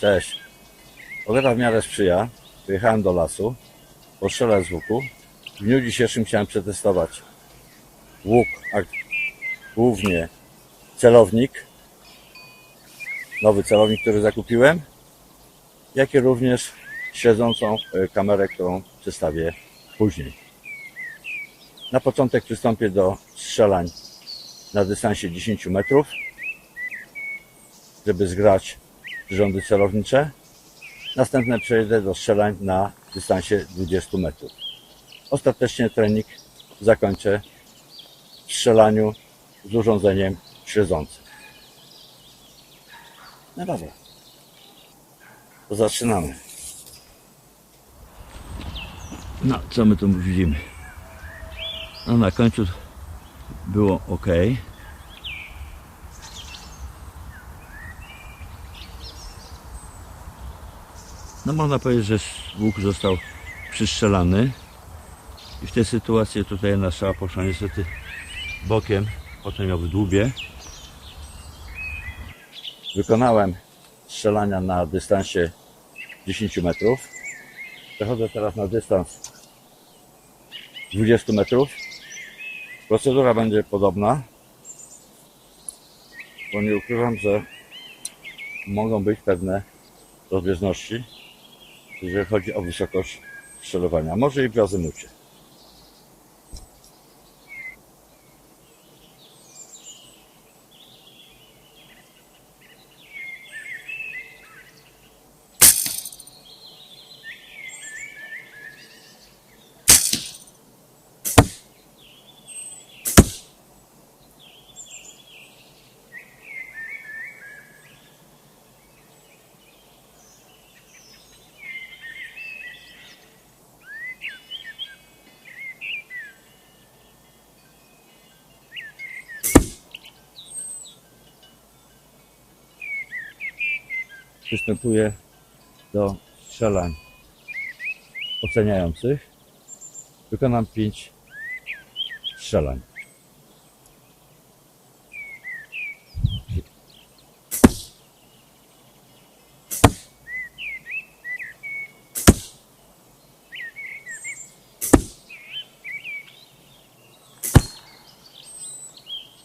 Cześć. Pogoda w miarę sprzyja. Wyjechałem do lasu. Postrzelę z łuku. W dniu dzisiejszym chciałem przetestować łuk, a głównie celownik. Nowy celownik, który zakupiłem. Jak i również śledzącą e, kamerę, którą przedstawię później. Na początek przystąpię do strzelań na dystansie 10 metrów, żeby zgrać rządy celownicze. Następnie przejdę do strzelań na dystansie 20 metrów. Ostatecznie trening zakończę w strzelaniu z urządzeniem śledzącym. No dobra. To zaczynamy. No, co my tu widzimy? No, na końcu było ok. No można powiedzieć, że łuk został przystrzelany. I w tej sytuacji tutaj nasza poszła niestety bokiem, potem ją wydłubię. Wykonałem strzelania na dystansie 10 metrów. Przechodzę teraz na dystans 20 metrów. Procedura będzie podobna, bo nie ukrywam, że mogą być pewne rozbieżności, jeżeli chodzi o wysokość strzelowania. Może i w azymucie. Przystępuję do strzelań oceniających. Wykonam 5 strzelań.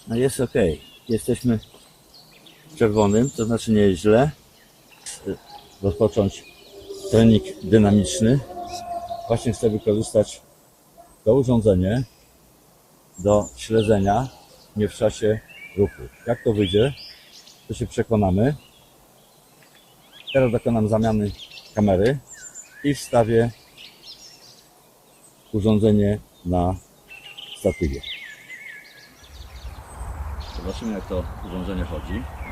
No jest ok. Jesteśmy w czerwonym, to znaczy nie jest źle. Rozpocząć trening dynamiczny. Właśnie chcę wykorzystać to urządzenie do śledzenia mnie w czasie ruchu. Jak to wyjdzie, to się przekonamy. Teraz dokonam zamiany kamery i wstawię urządzenie na statywie. Zobaczymy jak to urządzenie chodzi.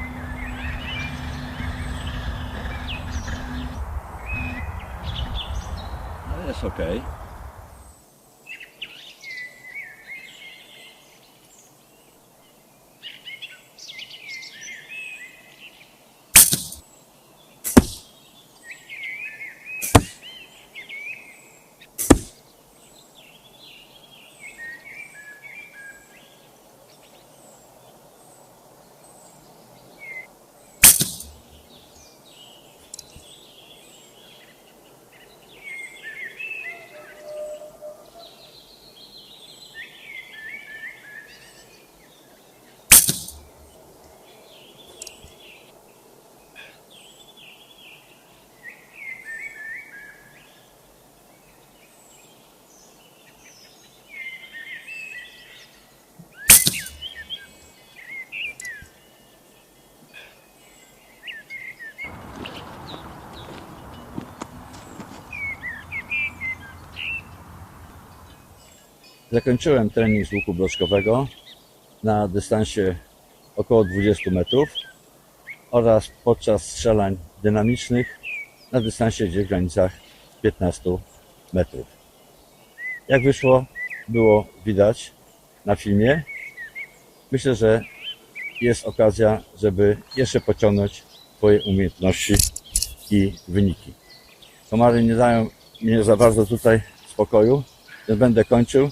No jest Zakończyłem trening z łuku bloczkowego na dystansie około 20 metrów oraz podczas strzelań dynamicznych na dystansie gdzieś w granicach 15 metrów. Jak wyszło, było widać na filmie. Myślę, że jest okazja, żeby jeszcze pociągnąć Twoje umiejętności i wyniki. Komary nie dają mnie za bardzo tutaj spokoju, więc będę kończył.